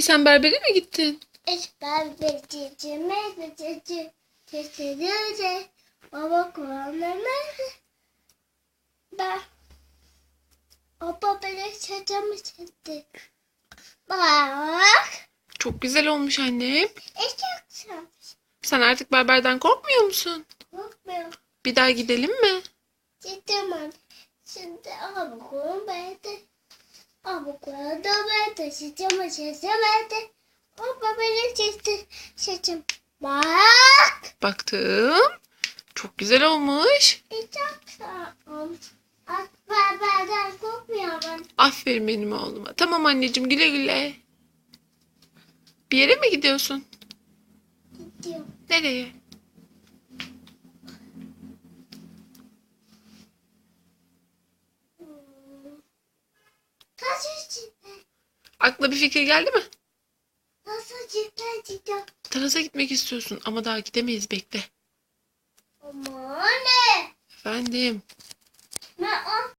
Sen berbere mi gittin? Becicime becicim. Kesilirse baba kullanırmaz. Ben Baba beni saçımı çekti. Bak. Çok güzel olmuş annem. E çok güzel. Sen artık berberden korkmuyor musun? Korkmuyorum. Bir daha gidelim mi? Cidden Şimdi abukulun bende. Da bende. Saçımı çekemedi. Baba beni çekti. Saçım. Bak. Baktım. Çok güzel olmuş. E çok güzel olmuş. At berberden korkmuyor ben. Aferin benim oğluma. Tamam anneciğim güle güle. Bir yere mi gidiyorsun? Gidiyorum. Nereye? Nasıl? Aklına bir fikir geldi mi? Nasıl cidden cidden? Terasa gitmek istiyorsun ama daha gidemeyiz bekle. Ama anne. Efendim. Ben